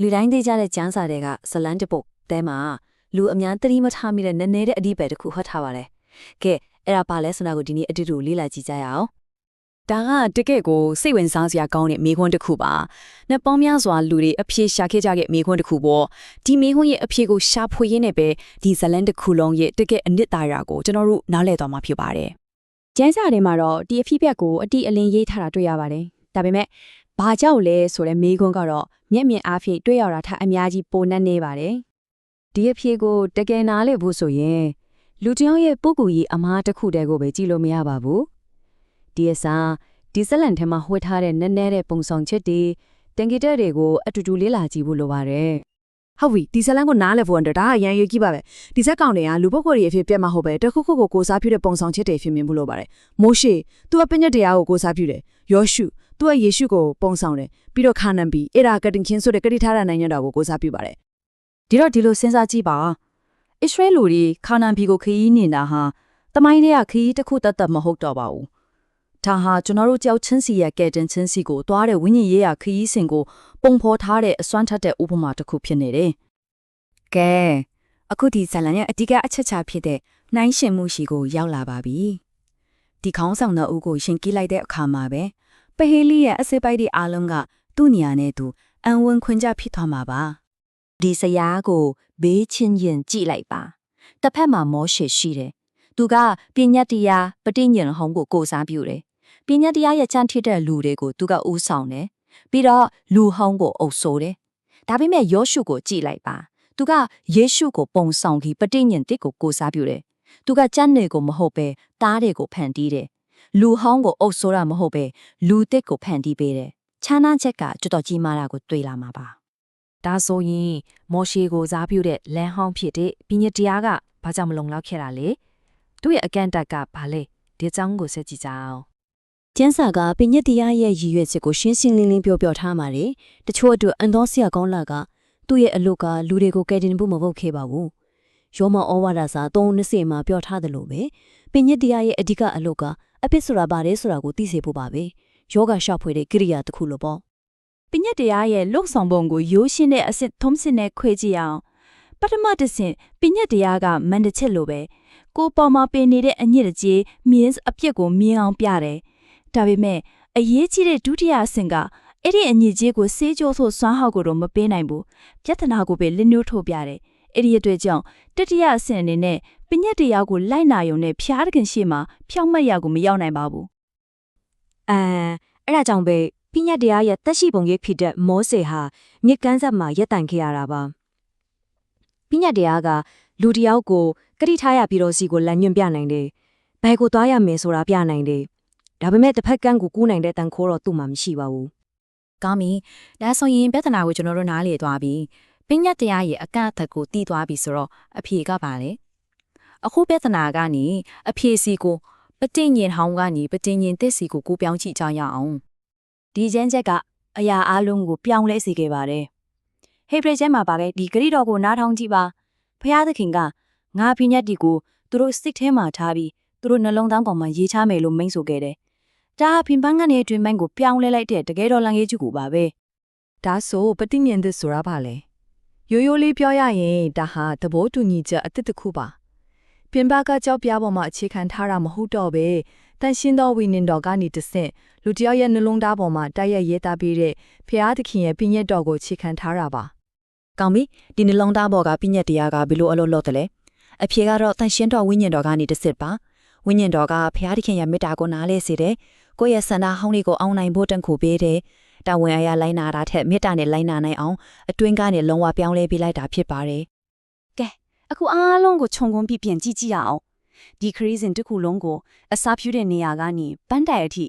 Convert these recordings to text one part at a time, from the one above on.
လူတိုင်းသိကြတဲ့ကျမ်းစာတွေကဇလန်တစ်ပုတ်တဲမှာလူအများသတိမထားမိတဲ့နည်းနည်းတဲ့အဓိပ္ပာယ်တစ်ခုဟတ်ထားပါတယ်။ကဲအဲ့ဒါပါလဲဆိုတာကိုဒီနေ့အတူတူလေ့လာကြည့်ကြရအောင်ဒါကတကယ့်ကိုစိတ်ဝင်စားစရာကောင်းတဲ့မိခွန်းတစ်ခုပါ။နှစ်ပေါင်းများစွာလူတွေအဖြေရှာခဲ့ကြတဲ့မိခွန်းတစ်ခုပေါ့။ဒီမိခွန်းရဲ့အဖြေကိုရှာဖွေရင်းနဲ့ပဲဒီဇလန်တစ်ခုလုံးရဲ့တကယ့်အနှစ်သာရကိုကျွန်တော်တို့နားလည်သွားမှာဖြစ်ပါတယ်ကျန်းစာတွေမှာတော့ဒီအဖြစ်ပြက်ကိုအတိအလင်းရေးထားတာတွေ့ရပါတယ်။ဒါပေမဲ့ ဘာကြောင့်လဲဆိုတဲ့မေးခွန်းကတော့မျက်မြင်အားဖြင့်တွေ့ရတာထက်အများကြီးပိုနှက်နေပါတယ်ဒီအဖြေကိုတကယ်နားလည်ဖို့ဆိုရင်လူတစ်ယောက်ရဲ့ပုဂ္ဂိုလ်ရေးအမားတစ်ခုတည်းကိုပဲကြည့်လို့မရပါဘူးဒီအစားဒီဇလန်ထဲမှာဝှက်ထားတဲ့နည်းနည်းတဲ့ပုံဆောင်ချက်တွေတင်ဂီတက်တွေကိုအတူတူလေ့လာကြည့်ဖို့လိုပါတယ်ဟုတ်ပြီဒီဇလန်ကိုနားလည်ဖို့အတွက်ဒါကအရန်ရေးကြီးပါပဲဒီဇက်ကောင်တွေကလူပုဂ္ဂိုလ်တွေအဖြစ်ပြတ်မှာဟုတ်ပဲတစ်ခုခုကိုကိုစားပြုတဲ့ပုံဆောင်ချက်တွေဖြစ်မြင်ဖို့လိုပါတယ်မိုးရှေသူကပညတ်တရားကိုကိုစားပြုတယ်ယောရှု သူကယေရှုကိုပုံဆောင်တယ်ပြီးတော့ခါနန်ဘီအဲ့ဒါကတင်ချင်းဆိုတဲ့ကတိထားတဲ့နိုင်ငံတော်ကိုကိုစားပြုပါတယ်ဒီတော့ဒီလိုစဉ်းစားကြည့်ပါအစ္စရေးလူတွေခါနန်ပြည်ကိုခရီးနေတာဟာတမိုင်းတွေကခရီးတစ်ခုတတ်တတ်မဟုတ်တော့ပါဘူးဒါဟာကျွန်တော်တို့ကြောက်ချင်းစီရဲ့ကဲတင်ချင်းစီကိုတွားတဲ့ဝိညာဉ်ရေးရာခရီးစဉ်ကိုပုံဖော်ထားတဲ့အစွမ်းထက်တဲ့ဥပမာတစ်ခုဖြစ်နေတယ်ကဲအခုဒီဇလန်ရဲ့အဓိကအချက်ချာဖြစ်တဲ့နှိုင်းရှင်မှုရှိကိုရောက်လာပါပြီဒီခေါင်းဆောင်တဲ့ဦးကိုရှင်ကြည့်လိုက်တဲ့အခါမှာပဲ ပဟေလီရဲ့အစိပ်ပိုက်ဒီအားလုံးကသူ့နေရာနဲ့သူအံဝင်ခွင်ကြဖြစ်သွားမှာပါဒီစရာကိုဘေးချင်းရင်ကြည့်လိုက်ပါတစ်ဖက်မှာမောရှေရှိတယ်သူကပညာတရားပဋိညာဉ်ဟောင်းကိုကိုစားပြုတယ်ပညာတရားရဲ့ချမ်းထစ်တဲ့လူတွေကိုသူကဥဆောင်တယ်ပြီးတော့လူဟောင်းကိုအုပ်ဆိုးတယ်ဒါပေမဲ့ယောရှုကိုကြည့်လိုက်ပါသူကယေရှုကိုပုံဆောင်ပြီးပဋိညာဉ်တစ်ကိုကိုစားပြုတယ်သူကကျမ်းတွေကိုမဟုတ်ပဲသားတွေကိုဖန်တီးတယ် လူဟောင်းကိုအုပ်ဆိုးတာမဟုတ်ပဲလူတစ်ကိုဖန်တီးပေးတယ်ခြားနားချက်ကတော်တော်ကြီးမားတာကိုတွေ့လာမှာပါဒါဆိုရင်မော်ရှေကိုစားပြုတဲ့လမ်းဟောင်းဖြစ်တဲ့ပညတ်တရားကဘာကြောင့်မလုံလောက်ခဲ့တာလဲသူ့ရဲ့အကန့်အတက်ကဘာလဲဒီအကြောင်းကိုဆက်ကြည့်ကြအောင်ကျန်းစာကပညတ်တရားရဲ့ရည်ရွယ်ချက်ကိုရှင်းရှင်းလင်းလင်းပြောပြထားပါတယ်တချို့အတွက်အန်သောဆရာကောင်းလာကသူ့ရဲ့အလုပ်ကလူတွေကိုကယ်တင်ဖို့မဟုတ်ခဲ့ပါဘူး ယောမဩဝါဒစာ320မှာပြောထားတယ်လို့ပဲပညတ်တရားရဲ့အဓိကအလုပ်ကအဖြစ်ဆိုတာဘာလဲဆိုတာကိုသိစေဖို့ပါပဲယောဂရှာဖွေတဲ့ကိရိယာတစ်ခုလို့ပေါ့။ပညတ်တရားရဲ့လုတ်ဆောင်ပုံကိုရိုးရှင်းတဲ့အစစ်ထုံးစင်နဲ့ခွဲကြည့်အောင်။ပထမတစ်ဆင့်ပညတ်တရားကမန်တစ်ချက်လိုပဲကိုယ်ပေါ်မှာပင်နေတဲ့အညစ်အကြေး means အပြစ်ကိုမြင်အောင်ပြတယ်။ဒါပေမဲ့အရေးကြီးတဲ့ဒုတိယအဆင့်ကအဲ့ဒီအညစ်အကြေးကိုစေးကြောဆိုစွမ်းဟောက်ကိုတော့မပေးနိုင်ဘူး။ပြဿနာကိုပဲလင်းညှိုးထုတ်ပြတယ်။ အဲ့ဒီအတွက်ကြောင့်တတိယအဆင့်အနေနဲ့ပညတ်တရားကိုလိုက်နာရုံနဲ့ဖျားတခင်ရှိမှဖြောင့်မတ်ရာကိုမရောက်နိုင်ပါဘူး။အဲအဲ့ဒါကြောင့်ပဲပညာတရားရဲ့တက်ရှိပုံရိပ်ဖြစ်တဲ့မောစေဟာမြစ်ကမ်းဆက်မှာရက်တိုင်ခဲ့ရတာပါပညာတရားကလူတစ်ယောက်ကိုကတိထားရပြီးတော့စီကိုလမ်းညွှန်ပြနိုင်တယ်ဘယ်ကိုသွားရမယ်ဆိုတာပြနိုင်တယ်ဒါပေမဲ့တစ်ဖက်ကန်းကိုကူးနိုင်တဲ့တန်ခိုးတော့သူ့မှာမရှိပါဘူးကောင်းပြီဒါဆိုရင်ပြဿနာကိုကျွန်တော်တို့နားလည်သွားပြီ ပညတ်တရားရဲ့အကန့်အသတ်ကိုသိသွားပြီဆိုတော့အဖြေကပါလေအခုပြဿနာကနေအဖြေစီကိုပဋိညင်ဟောင်းကနေပဋိညင်သက်စီကိုကိုပြောင်းကြည့်ကြရအောင်ဒီကျမ်းချက်ကအရာအလုံးကိုပြောင်းလဲစေခဲ့ပါတယ်ဟေဘရဲကျမ်းမှာပါပဲဒီဂရိတော်ကိုနားထောင်ကြည့်ပါဖျားသခင်ကငါပညာတီကိုသူတို့စိတ်ထဲမှာထားပြီးသူတို့နှလုံးသားပေါ်မှာရေးချမယ်လို့မိန့်ဆိုခဲ့တယ်ဒါဟာဖင်ပန်းကနေအတွင်ပိုင်းကိုပြောင်းလဲလိုက်တဲ့တကယ်တော်လန်ရေးကျူကိုပါပဲဒါဆိုပဋိမြင်သစ်ဆိုတာဘာလဲ ရိုးရိုးလေးပြောရရင်ဒါဟာသဘောတူညီချက်အသစ်တစ်ခုပါပြင်ပကကြောက်ပြားပေါ်မှာအခြေခံထားတာမဟုတ်တော့ပဲတန်ရှင်းသောဝိညာဉ်တော်ကနေတဆင့်လူတစ်ယောက်ရဲ့နှလုံးသားပေါ်မှာတိုက်ရိုက်ရေးသားပေးတဲ့ဖျားသခင်ရဲ့ပြည့်ညတ်တော်ကိုအခြေခံထားတာပါကောင်းပြီဒီနှလုံးသားပေါ်ကပြည့်ညက်တရားကဘယ်လိုအလုပ်လုပ်တယ်လဲအဖြေကတော့တန်ရှင်းတော်ဝိညာဉ်တော်ကနေတစ်စစ်ပါဝိညာဉ်တော်ကဖျားသခင်ရဲ့မေတ္တာကိုနားလဲစေတယ်ကိုယ့်ရဲ့ဆန္ဒဟောင်းလေးကိုအောင်နိုင်ဖို့တန်ခိုပေးတယ် တာဝန်အရာလိုင်းနာတာထက်မေတ္တာနဲ့လိုင်းနာနိုင်အောင်အတွင်းကနေလုံးဝပြောင်းလဲပေးလိုက်တာဖြစ်ပါတယ်အခုအားလုံးကိုခြုံငုံပြီးပြန်ကြည့်ကြည့်ရအောင်ဒီခရီးစဉ်တစ်ခုလုံးကိုအစားဖြူတဲ့နေရာကနေပန်းတိုင်အထိ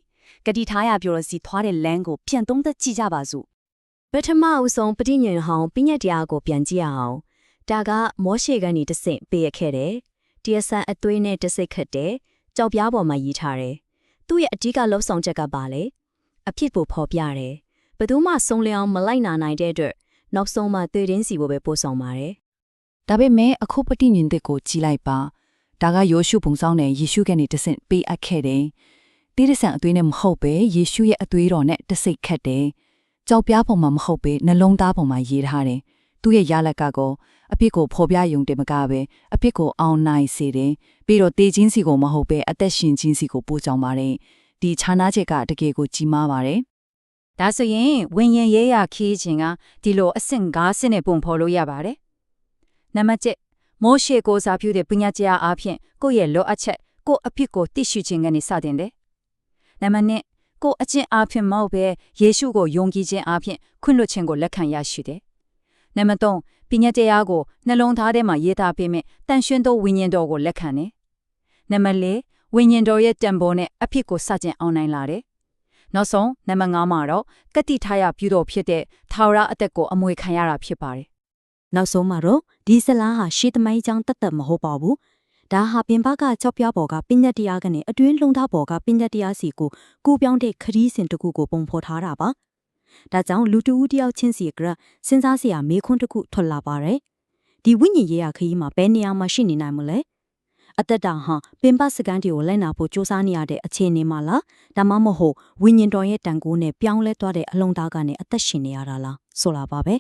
ကတိထားရပြောလို့စီထွားတဲ့လမ်းကိုပြန်သုံးသက်ကြည့်ကြပါစို့ပထမအဦးဆုံးပဋိညာဉ်ဟောင်းပညတ်တရားကိုပြန်ကြည့်ရအောင်ဒါကမောရှေကနေတဆင့်ပေးရခဲ့တယ်တရားဆန်အသွေးနဲ့တစိတ်ခတ်တယ်ကြောက်ပြားပေါ်မှာရေးထားတယ်သူ့ရဲ့အဓိကလှုပ်ဆောင်ချက်ကပါလေအဖြစ်ကိုဖော်ပြတယ် ဘယ်သူမှစုံလျအောင်မလိုက်နာနိုင်တဲ့အတွက်နောက်ဆုံးမှသေတင်းစီကိုပဲပို့ဆောင်ပါတယ်ဒါပေမဲ့အခုပဋိညင်တဲ့ကိုကြည်လိုက်ပါဒါကယောရှုပုံဆောင်တဲ့ယေရှုကနေတဆင့်ပေးအပ်ခဲ့တယ်တိရစ္ဆာန်အသွေးနဲ့မဟုတ်ပဲယေရှုရဲ့အသွေးတော်နဲ့တစိတ်ခတ်တယ်ကြောက်ပြားပေါ်မှာမဟုတ်ပဲနှလုံးသားပေါ်မှာရေးထားတယ်။သူ့ရဲ့ရလက်ကကောအပြစ်ကိုဖော်ပြယုံတယ်မကပဲအပြစ်ကိုအောင်နိုင်စေတယ်။ပြီးတော့တေချင်းစီကိုမဟုတ်ပဲအသက်ရှင်ချင်းစီကိုပို့ဆောင်ပါတယ်။ဒီခြားနာချက်ကတကယ်ကိုကြီးမားပါတယ်။ ဒါဆိုရင်ဝิญဉ်ရေးရခီးခြင်းကဒီလိုအဆင့်၅ဆင့်နဲ့ပုံဖော်လို့ရပါတယ်။နံပါတ်1မောရှေကိုစားပြုတဲ့ပညာကြားအားဖြင့်ကိုယ့်ရဲ့လိုအပ်ချက်ကိုယ့်အဖြစ်ကိုသိရှိခြင်းကနေစတင်တယ်။နံပါတ်2ကိုယ့်အချင်းအားဖြင့်မဟုတ်ပဲယေရှုကိုယုံကြည်ခြင်းအားဖြင့်ခွင့်လွှတ်ခြင်းကိုလက်ခံရရှိတယ်။နံပါတ်3ပညာတရားကိုနှလုံးသားထဲမှာရေးသားပေးမယ်တန်ရှင်းသောဝိညာဉ်တော်ကိုလက်ခံတယ်။နံပါတ်4ဝိညာဉ်တော်ရဲ့တံပိုးနဲ့အဖြစ်ကိုစတင်အောင်နိုင်လာတယ်။ နောက်ဆုံးနံပါတ်5မှာတော့ကတိထားရပြုတော်ဖြစ်တဲ့ထာဝရအသက်ကိုအမွေခံရတာဖြစ်ပါတယ်နောက်ဆုံးမှာတော့ဒီဇလားဟာရှေးသမိုင်းကြောင်းတတ်တတ်မဟုတ်ပါဘူးဒါဟာပြင်ပကကြောက်ပြားပေါ်ကပညာတရားကနေအတွင်းလုံသားပေါ်ကပညာတရားစီကိုကိုပြောင်းတဲ့ခရီးစဉ်တစ်ခုကိုပုံဖော်ထားတာပါဒါကြောင့်လူတူဦးတယောက်ချင်းစီကစဉ်းစားစရာမေးခွန်းတစ်ခုထွက်လာပါတယ်ဒီဝိညာဉ်ရေးရခရီးမှာဘယ်နေရာမှာရှိနေနိုင်မလဲ အသက်တာဟာပင်ပစကန်တီကိုလိုက်နာဖို့စူးစမ်းနေရတဲ့အခြေအနေမှာလားဒါမှမဟုတ်ဝိညာဉ်တော်ရဲ့တန်ကိုးနဲ့ပြောင်းလဲသွားတဲ့အလုံးသားကနေအသက်ရှင်နေရတာလားဆိုလာပါပဲ